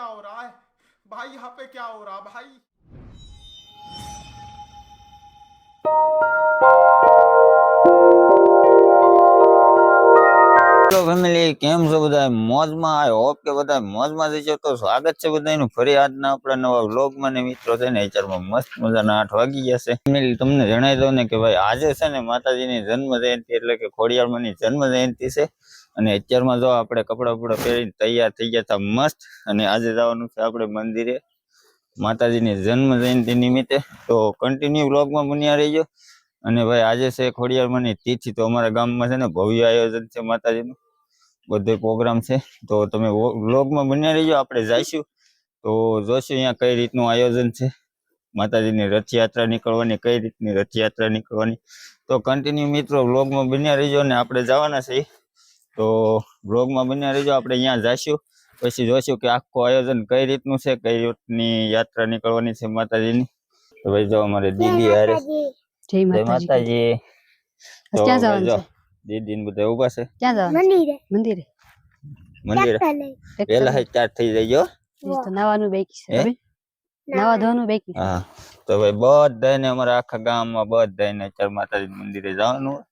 क्या हो रहा है भाई यहाँ पे क्या हो रहा भाई તો ફેમિલી કેમ છો બધા મોજમાં આઈ હોપ કે બધા મોજમાં જઈશો તો સ્વાગત છે બધાનું ફરી આજના આપણા નવા વ્લોગમાં ને મિત્રો છે ને વિચારમાં મસ્ત મજાના આઠ વાગી ગયા છે ફેમિલી તમને જણાવી દઉં ને કે ભાઈ આજે છે ને માતાજીની જન્મ જયંતિ એટલે કે ખોડિયારમાંની જન્મ જયંતિ છે અને અત્યારમાં જો આપણે કપડા બપડા પહેરીને તૈયાર થઈ ગયા હતા મસ્ત, અને આજે જવાનું છે આપણે મંદિરે. માતાજીની જન્મ જયંતિ નિમિત્તે. તો કન્ટિન્યુ વ્લોગમાં બન્યા રહીજો. અને ભાઈ, આજે છે ખોડિયારમાંની તિથિ, તો અમારા ગામમાં છે ને ભવ્ય આયોજન છે માતાજીનું. બધો પ્રોગ્રામ છે. તો તમે બ્લોગમાં બન્યા રહીજો. આપણે જઈશું. તો જોશું અહીંયા કઈ રીતનું આયોજન છે. માતાજીની રથયાત્રા નીકળવાની, કઈ રીતની રથયાત્રા નીકળવાની. તો કન્ટિન્યુ મિત્રો વ્લોગમાં બન્યા રહીજો ને આપણે જવાના છે તો બ્લોગમાં બન્યા રહીજો. આપણે અહીંયા જઈશું પછી જોઈશું કે આખું આયોજન કઈ રીતનું છે કઈ રીતની યાત્રા નીકળવાની છે માતાજીની. તો ભાઈ જો અમારે દીદી હારે. જય માતાજી. ક્યાં જવાનું દીદી ને બધા ઊભા છે. ક્યાં જવાનું મંદિરે. મંદિરે. મંદિરે. પેલા ચાર થઈ જાય બાકી છે હે? ધોવાનું બાકી હા. તો ભાઈ બધાને અમારા આખા ગામમાં બધાને અત્યારે માતાજી મંદિરે જવાનું હોય.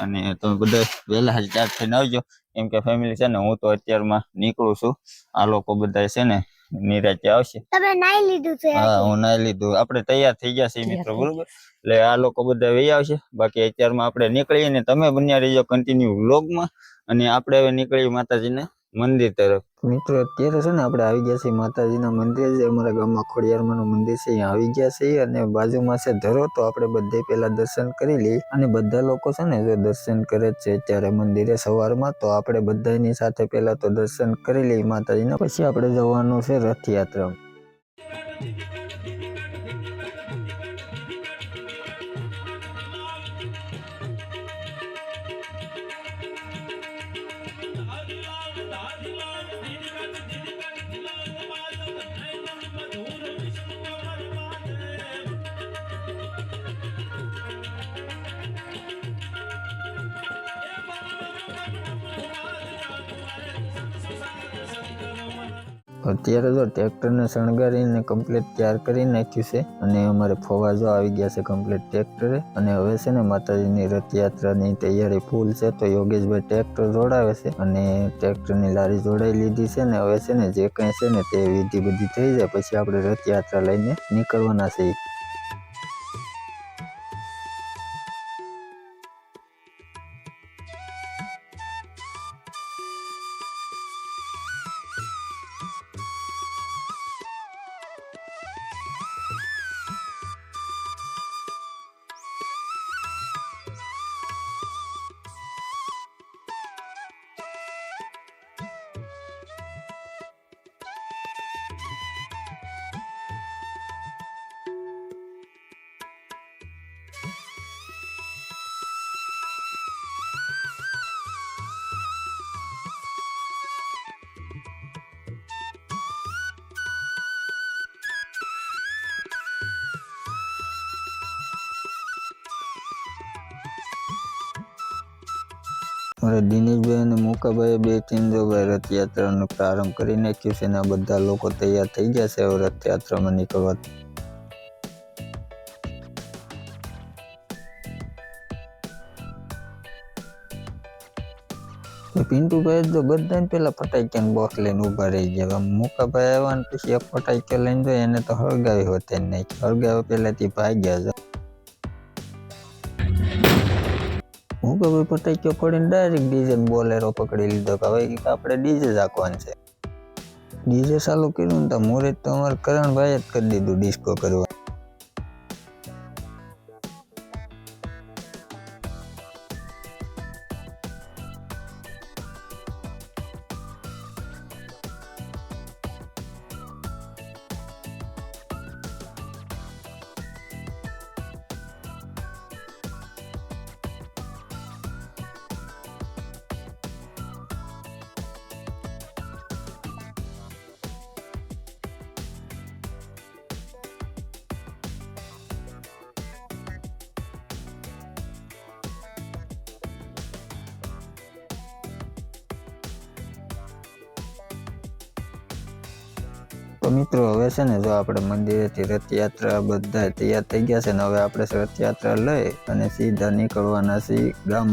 અને તમે બધા વહેલા હાલ ચાર થઈને આવજો. એમ કે ફેમિલી છે ને હું તો અત્યારમાં નીકળું છું. આ લોકો બધા છે ને નિરાતે આવશે. તમે નાઈ લીધું છે હા હું નાઈ લીધું. આપણે તૈયાર થઈ ગયા છીએ મિત્રો બરોબર? એટલે આ લોકો બધા વહી આવશે. બાકી અત્યારમાં આપણે નીકળીએ ને તમે બન્યા રહીજો કન્ટિન્યુ વ્લોગમાં અને આપણે હવે નીકળીએ માતાજીના. મંદિર તરફ. મિત્રો, અત્યારે છે ને આપણે આવી ગયા છીએ માતાજીના મંદિર જે અમારા ગામમાં ખોડિયારમાંનું મંદિર છે અહીંયા આવી ગયા છીએ અને બાજુમાં છે ધરો તો આપણે બધે પહેલા દર્શન કરી લઈએ. અને બધા લોકો છે ને જો દર્શન કરે જ છે, અત્યારે મંદિરે સવારમાં, તો આપણે બધાની સાથે પહેલા તો દર્શન કરી લઈએ માતાજીના. પછી આપણે જવાનું છે રથયાત્રા Thank you. અત્યારે તો ટ્રેક્ટરને શણગારીને કમ્પ્લીટ તૈયાર કરી નાખ્યું છે અને અમારે ફોવાજો આવી ગયા છે કમ્પ્લીટ ટ્રેક્ટરે. અને હવે છે ને માતાજીની રથયાત્રાની તૈયારી ફૂલ છે તો યોગેશભાઈ ટ્રેક્ટર જોડાવે છે અને ટ્રેક્ટરની લારી જોડાઈ લીધી છે ને હવે છે ને જે કંઈ છે ને તે વિધિ બધી થઈ જાય. પછી આપણે રથયાત્રા લઈને નીકળવાના છે દિનેશભાઈ અને મોકાભાઈ બે ત્રણ જો રથયાત્રાનો પ્રારંભ કરી નાખ્યું છે અને બધા લોકો તૈયાર થઈ ગયા છે હવે રથયાત્રામાં નીકળવા પિન્ટુભાઈ તો બધાને પેલા ફટાક્યાનું બોક્સ લઈને ઊભા રહી ગયા. મુકાભાઈ આવ્યા ને પછી એક ફટાક્યો લઈને જો એને તો હળગાવી હોતે નહીં. હળગાવી પહેલાંથી ભાગ્યા છે હું કે ભાઈ પટાક્યો ફોડીને ડાયરેક્ટ ડીજે બોલેરો પકડી લીધો કે હવે આપણે ડીજે હાંકવાનું છે. ડીજે ચાલુ કર્યું ને તો મુહૂર્ત તો અમારે કરણભાઈ જ કરી દીધું ડિસ્કો કરવા તો મિત્રો, હવે છે ને જો આપણે મંદિરેથી રથયાત્રા બધા તૈયાર થઈ ગયા છે ને હવે આપણે રથયાત્રા લઈ અને સીધા નીકળવાના છીએ ગામ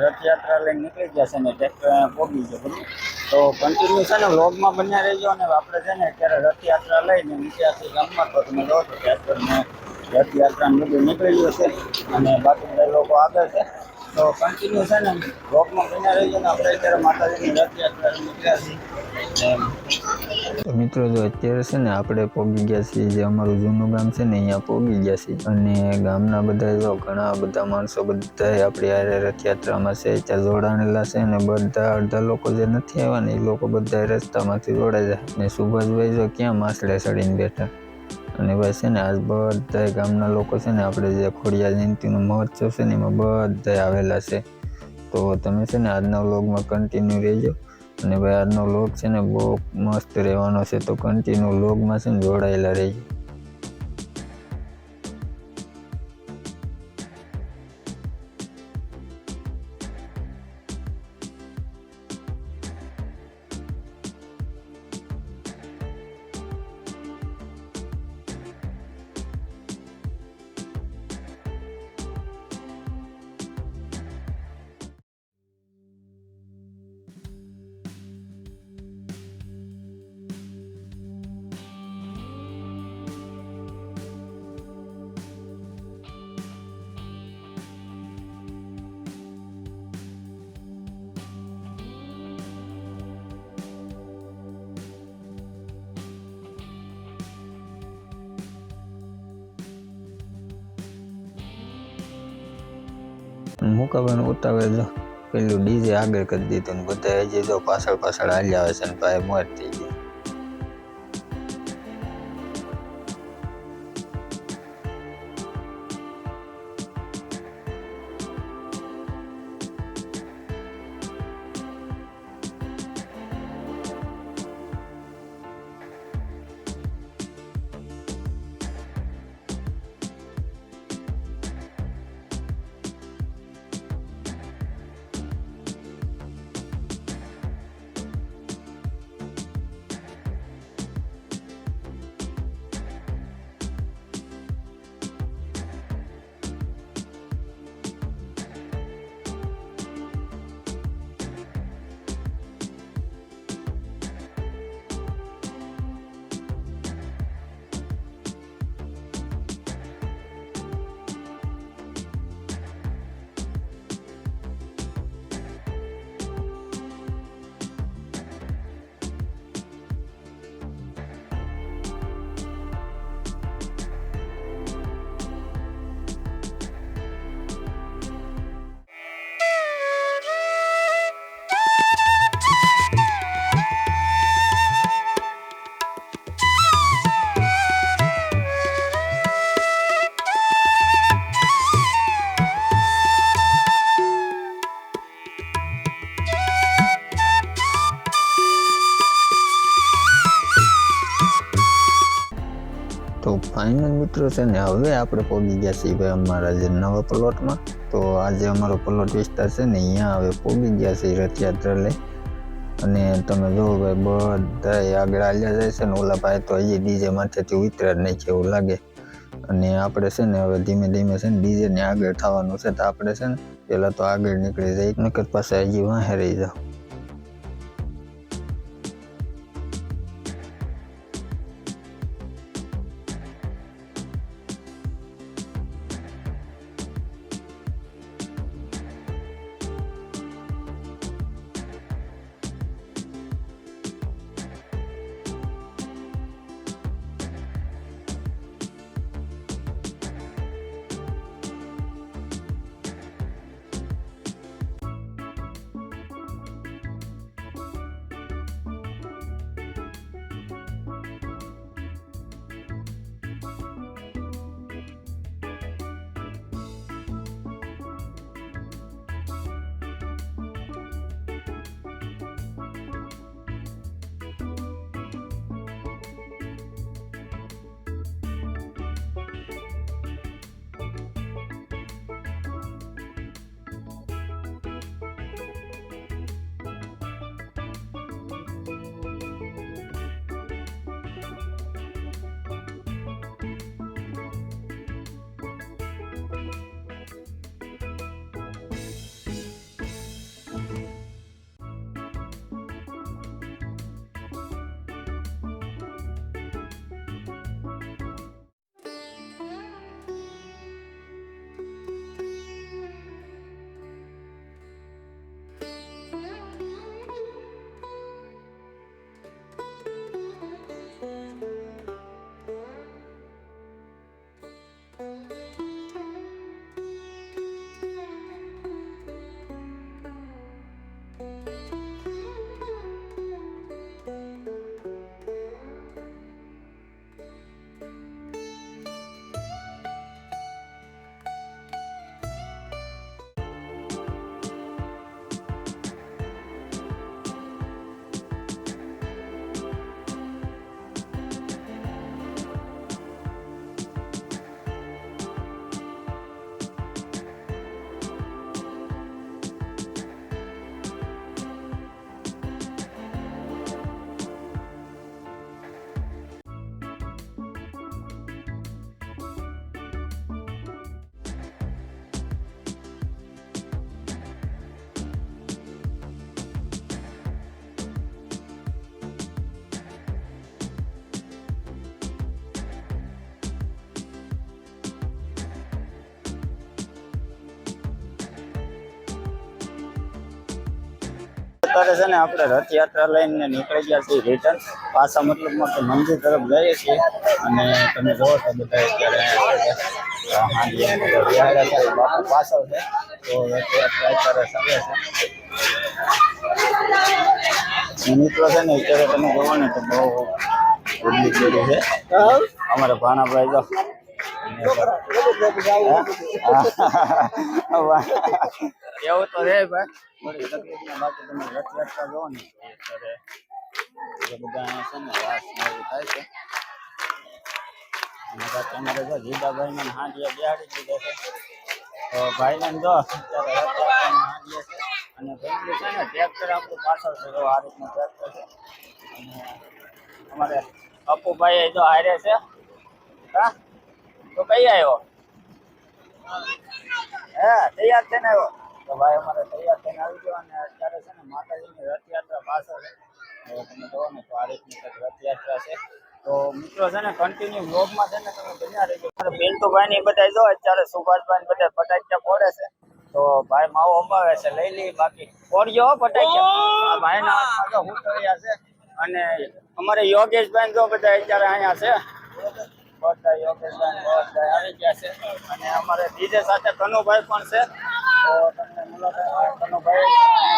રથયાત્રા લઈને નીકળી ગયા છે ને ટ્રેક્ટર પોગી છે બધું તો કન્ટિન્યુ છે ને વ્લોગમાં બન્યા રહેજો અને આપણે છે ને અત્યારે રથયાત્રા લઈને નીકળ્યા ગામમાં તો તમે જોશો કે ટ્રેક્ટરને રથયાત્રાનું બધું નીકળી ગયું છે અને બાકી બધા લોકો આગળ છે. તો કન્ટિન્યુ છે ને વ્લોગમાં બન્યા રહેજો ને આપણે અત્યારે માતાજીની રથયાત્રા નીકળ્યા છીએ. મિત્રો, જો અત્યારે છે ને આપણે પોગી ગયા છીએ, જે અમારું જૂનું ગામ છે ને, અહીંયા પોગી ગયા છીએ. અને ગામના બધા જો ઘણા બધા માણસો બધા આપણી આ રથયાત્રામાં છે, ત્યાં જોડાણેલા છે ને બધા અડધા લોકો જે નથી આવ્યા ને, એ લોકો બધા રસ્તામાંથી જોડાઈ જાય. ને સુભાષભાઈ જો ક્યાં માસડે ચડીને બેઠા? અને ભાઈ છે ને, આજ બધા ગામના લોકો છે ને, આપણે જે ખોડિયા જયંતિનો મહોત્સવ છે ને, એમાં બધા આવેલા છે. તો તમે છે ને, આજના વ્લોગમાં કન્ટિન્યુ રહેજો. અને ભાઈ આજનો લોગ છે ને બહુ મસ્ત રહેવાનો છે. તો કન્ટિન્યુ લોગમાં છે ને જોડાયેલા રહેજો. મુકાવાનું ઉતાવળ જો. પેલું ડીજે આગળ કરી દીધું ને બધા હજી જો પાછળ પાછળ હાલ્યા આવે છે ને ભાઈ મોર થઈ ગયા ફાઇનલ મિત્રો છે ને, હવે આપણે પહોંચી ગયા છીએ ભાઈ અમારા જે નવા પ્લોટમાં. તો આજે અમારો પ્લોટ વિસ્તાર છે ને, અહીંયા હવે પહોંચી ગયા છીએ રથયાત્રા લઈ અને તમે જોવો ભાઈ બધા આગળ હાલ્યા જાય છે ને, ઓલા ભાઈ તો હજી ડીજે માથેથી ઉતર્યા જ નહીં છે એવું લાગે. અને આપણે છે ને, હવે ધીમે ધીમે છે ને ડીજે ને આગળ થવાનું છે તો આપણે છે ને પહેલાં તો આગળ નીકળી જાય નકર પાસે હજી વાહે રહી જાવ અત્યારે છે ને આપણે રથયાત્રા લઈને નીકળી ગયા છીએ રિટર્ન પાછા મતલબમાં તો મંદિર તરફ જઈએ છીએ અને તમે જોવો તો બધા અત્યારે બાપુ પાછળ છે. તો રથયાત્રા અત્યારે ચાલે છે. મિત્રો છે ને અત્યારે તમે જોવો ને તો બહુ ઉડલી છે. અમારે ભાણાભાઈ જો. એવું તો રે ભાઈ. થોડી તકલીફ ને બાકી તમે રથયાત્રા જોવો ને, તો અત્યારે એ બધા છે ને રાસ એવું થાય છે. અને અમારે જો જીદાભાઈ ને હાંડિયા બેહાડી દીધા છે. તો ભાઈને જો હાંડીએ અને પેલું છે ને ટ્રેક્ટર આપણું પાછળ છે આ રીતનું ટ્રેક્ટર છે. અને અમારે અપુભાઈ જો હારે છે. હા? તો કઈ આવ્યો? હે, તૈયાર થઈને આવ્યો. ભાઈ અમારે તૈયાર થઈને આવી ગયો અને અત્યારે છે ને માતાજીની રથયાત્રા પાછળ તમે કહો ને તો આ રીતની રથયાત્રા છે. તો મિત્રો છે ને કન્ટિન્યુ બ્લોગમાં છે ને તમે બન્યા રહેજો. પિન્ટુભાઈ ને બધા જો અત્યારે સુભાષભાઈ ને બધા ફટાકડા ફોડે છે. તો ભાઈ માવો અંબાવે છે, લઈ લઈ બાકી ફોડજો હો ફટાકડા. ભાઈ ના હાથમાં તો હુટળિયા છે. અને અમારે યોગેશભાઈ જો બધા અત્યારે અહીંયા છે. બધા યોગેશભાઈ બધા આવી ગયા છે. અને અમારે ડીજે સાથે કનુભાઈ પણ છે. તો તમને મુલાકાત કનુભાઈ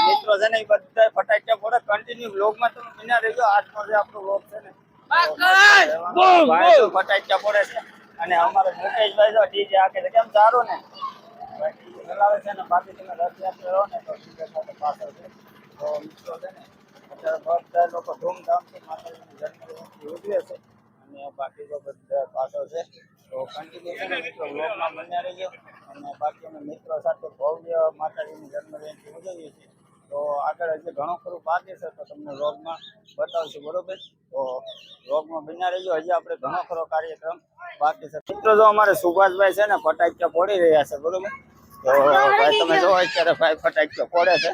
મિત્રો છે ને એ બધા ફટાકડા ફોડે. કન્ટિન્યુ બ્લોગમાં તમે બિના રહેજો. આજનો જે આપણો બ્લોગ છે ને ફટાકડા ફોડે છે. અને અમારે મુકેશભાઈ ડીજે આખે છે. કેમ સારું ને? ચલાવે છે ને બાકી તમે રથયાત્રા રહો ને તો ડીજે સાથે પાછળ છે. તો મિત્રો છે ને અત્યારે બધા લોકો ધૂમધામથી માતાજીની ઉજવે છે. અને બાકી જો બધા પાઠો છે. તો કન્ટિન્યુ મિત્રો બ્લોગમાં બન્યા રહીજો અને બાકી અમે મિત્રો સાથે ભવ્ય માતાજીની જન્મ જયંતિ ઉજવીએ છીએ. તો આગળ હજી ઘણું ખરું બાકી છે તો તમને રોગમાં બતાવશું બરોબર? તો વ્લોગમાં બન્યા રહીજો હજી આપણે ઘણો ખરો કાર્યક્રમ બાકી છે. મિત્રો જો અમારે સુભાષભાઈ છે ને ફટાકડા ફોડી રહ્યા છે બરોબર? તો ભાઈ તમે જો અત્યારે ભાઈ ફટાકડા ફોડે છે.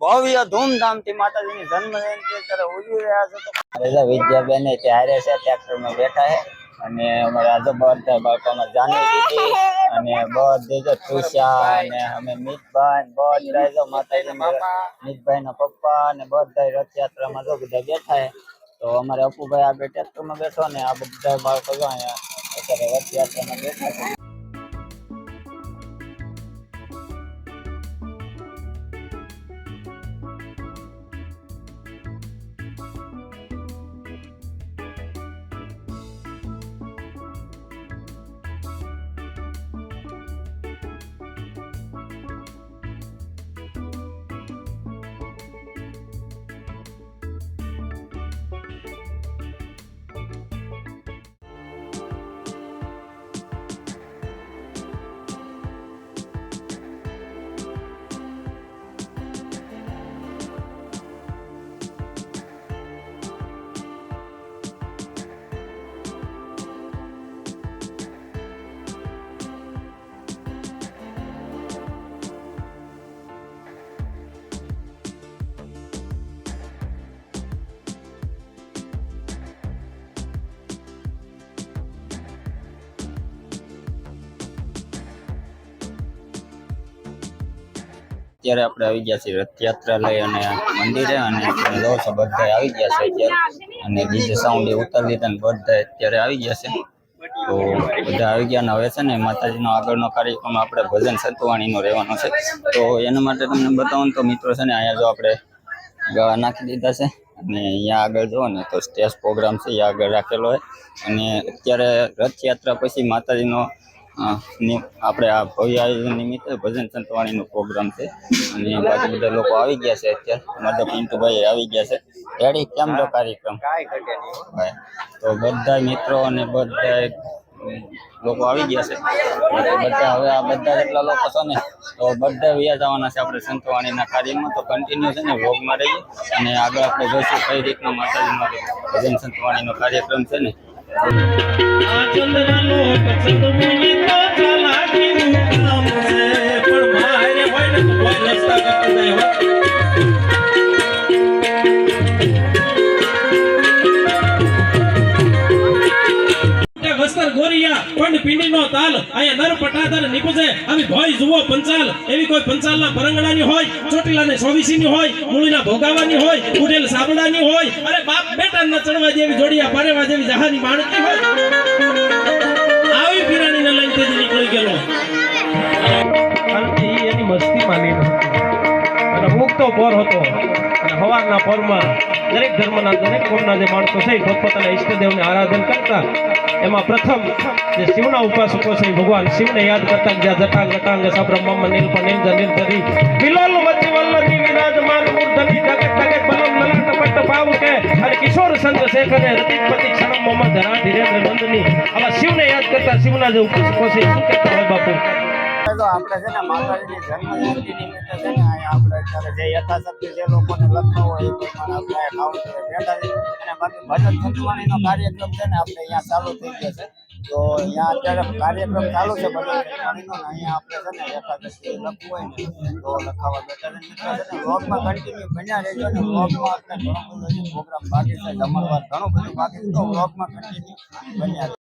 ભવ્ય ધૂમધામથી માતાજીની જન્મ જયંતિ અત્યારે ઉજવી રહ્યા છે. રજા વિદ્યા વિદ્યાબેન ત્યારે છે, ટ્રેક્ટરમાં બેઠા છે અને અમારા આજે બધા બાળકોમાં જાનવી દીધી અને બધી જો તુષા અને અમે મિતભાઈ બધા જો માતાજી મિતભાઈ ના પપ્પા અને બધા રથયાત્રામાં જો બધા બેઠા છે, તો અમારે અપુભાઈ આગળ ટ્રેક્ટરમાં બેઠો ને આ બધા બાળકો જો અહીંયા અત્યારે રથયાત્રામાં બેઠા છે. અત્યારે આપણે આવી ગયા છીએ રથયાત્રા લઈ અને મંદિરે અને બધા આવી ગયા છે અત્યારે. અને બીજે સાઉન્ડ એ ઉતારી લીધા ને બધા અત્યારે આવી ગયા છે. તો બધા આવી ગયા હવે છે ને માતાજીનો આગળનો કાર્યક્રમ આપણે ભજન સંતવાણીનો રહેવાનો છે. તો એના માટે તમને બતાવું તો મિત્રો છે ને અહીંયા જો આપણે ગળા નાખી દીધા છે. અને અહીંયા આગળ જુઓ ને તો સ્ટેજ પ્રોગ્રામ છે, એ આગળ રાખેલો હોય. અને અત્યારે રથયાત્રા પછી માતાજીનો આપણે આ ભવ્ય આયોજન નિમિત્તે ભજન સંતવાણીનો પ્રોગ્રામ છે. અને બાકી બધા લોકો આવી ગયા છે અત્યારે. અમારા પિન્ટુભાઈ આવી ગયા છે. રેડી કેમ તો કાર્યક્રમ? તો બધા મિત્રો અને બધા લોકો આવી ગયા છે. બધા હવે આ બધા જેટલા લોકો છે ને તો બધા વ્યા જવાના છે આપણે સંતવાણીના કાર્યમાં. તો કન્ટિન્યુ છે ને ભોગમાં રહીએ. અને આગળ આપણે જોઈશું કઈ રીતનો માતાજીનો ભજન સંતવાણીનો કાર્યક્રમ છે ને. પણ પિંડીનો તાલ. અહીંયા નર પટાદર નીપજે આવી ભોય પંચાલ. એવી કોઈ પંચાલના પરંગડાની હોય, ચોટીલાને સોવીસીની હોય, મૂળીના ભોગાવાની હોય, ઉડેલ સાબડાની હોય. અરે બાપ બેટા ન ચડવા જેવી જોડિયા પારેવા જેવી જહાની માણકી આવી ફિરાણીને લઈને તેજી નીકળી ગયેલો. એની મસ્તી માની અને મુક્તો પોર હતો. અને હવારના પોરમાં દરેક ધર્મના દરેક કોમના જે માણસો છે પોતપોતાના ઈષ્ટદેવને આરાધન કરતા, એમાં પ્રથમ જે શિવના ઉપાસકો છે ભગવાન શિવને યાદ કરતા જ્યાં જટાંગ જટાંગ સબ્રહ્મ નીલ નીલ નીલ, ધરી કિશોર સંત શેખરે મોહમ્મદ ધરા ધીરેન્દ્ર નંદની. આવા શિવને યાદ કરતા શિવના જે ઉપાસકો છે એ શું કહેતા હોય બાપુ? આપણે છે ને માતાજીની જન્મ જયંતિ નિમિત્તે છે ને આપણે અત્યારે જે યથાશક્તિ જે લોકોને લખતો હોય એ પ્રમાણે આપણે છે અને બાકી ભજન સંતવાણીનો કાર્યક્રમ છે ને આપણે અહીંયા ચાલુ થઈ ગયો છે. તો અહીંયા અત્યારે કાર્યક્રમ ચાલુ છે, બધા અહીંયા આપણે છે ને યથાશક્તિ લખવું હોય ને, તો લખાવા બેઠા છે. મિત્રો બન્યા રહેજો ને પ્રોગ્રામ બાકી છે, જમણવાર ઘણું બધું બાકી છે, તો વ્લોગમાં કન્ટિન્યુ બન્યા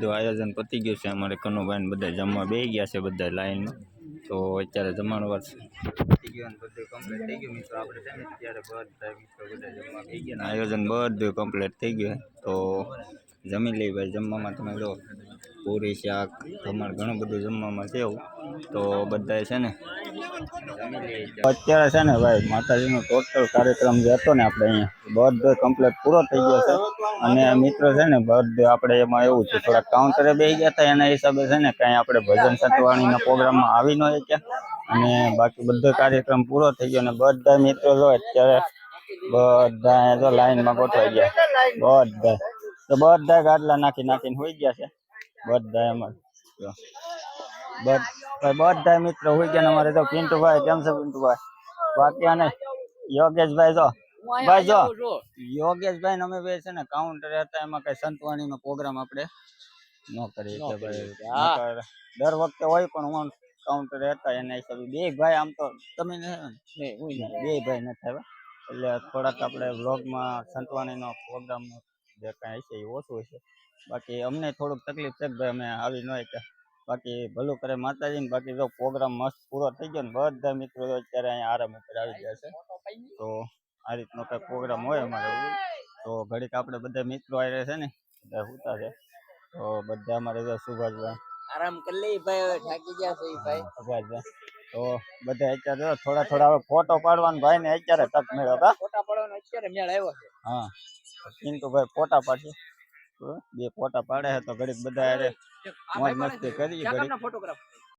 બધું આયોજન પતી ગયું છે. અમારે કનુભાઈ ને બધા જમવા બે ગયા છે બધા લાઈનમાં. તો અત્યારે જમવાનું વાર પતી ગયું બધું કમ્પ્લીટ થઈ ગયું. મિત્રો આપણે છે ને અત્યારે બધા મિત્રો બધા જમવા બેસી ગયા. આયોજન બધું કમ્પ્લીટ થઈ ગયું તો જમી લઈ ભાઈ. જમવામાં તમે જો પૂરી શાક તમારે ઘણું બધું જમવામાં છે એવું. તો બધાએ છે ને અત્યારે છે ને ભાઈ માતાજીનો ટોટલ કાર્યક્રમ જે હતો ને આપણે અહીંયા બર્થડે કમ્પ્લીટ પૂરો થઈ ગયો છે. અને મિત્રો છે ને બર્થડે આપણે એમાં એવું છે થોડા કાઉન્ટરે બે ગયા હતા, એના હિસાબે છે ને કાંઈ આપણે ભજન સતવાણીના પ્રોગ્રામમાં આવી ન શક્યા. અને બાકી બધો કાર્યક્રમ પૂરો થઈ ગયો અને બધા મિત્રો જો અત્યારે બધા જો લાઈનમાં ગોઠવાઈ ગયા બધા તો બધા ગાડલા નાખી નાખીને હોઈ ગયા છે. બધા એમાં. બધ- મિત્રો હોય ગયા અમારે તો પિન્ટુભાઈ કેમ છે પિન્ટુભાઈ? બાકી અને યોગેશભાઈ જો. ભાઈ જો. યોગેશભાઈ અમે બે છે ને કાઉન્ટર હતા એમાં કઈ સંતવાણી નો પ્રોગ્રામ આપણે ન કરીએ કે ભાઈ દર વખતે હોય પણ હું કાઉન્ટર હતા એના હિસાબે. બે ભાઈ આમ તો તમે બે ભાઈ નથી આવ્યા. એટલે થોડાક આપણે વ્લોગમાં સંતવાણીનો પ્રોગ્રામ જે કાંઈ હશે એ ઓછું હશે. બાકી અમને થોડુંક તકલીફ છે ભાઈ અમે આવી ન કે બાકી ભલું કરે માતાજી ને બાકી જો પ્રોગ્રામ મસ્ત પૂરો થઈ ગયો ને બધા મિત્રો અત્યારે અહીંયા આરામ ઉપર આવી ગયા છે. તો આ રીતનો કઈ પ્રોગ્રામ હોય અમારે તો ઘડીક આપણે બધા મિત્રો આવી છે ને બધા સુતા છે. તો બધા અમારે જો સુભાષભાઈ. આરામ કરી લઈ ભાઈ થાકી ગયા છે ભાઈ. સુભાષભાઈ. તો બધા અત્યારે જો થોડા થોડા હવે ફોટો પાડવાનો ભાઈ ને અત્યારે તક મેળવ્યો કા ફોટા પડવાનો અત્યારે મેળ આવ્યો છે. હા પિન્ટુભાઈ ફોટા પાડશે. તો બે ફોટા પાડે હતા તો ઘડીક બધા મોજ મસ્તી કરી ઘડીક ફોટોગ્રાફ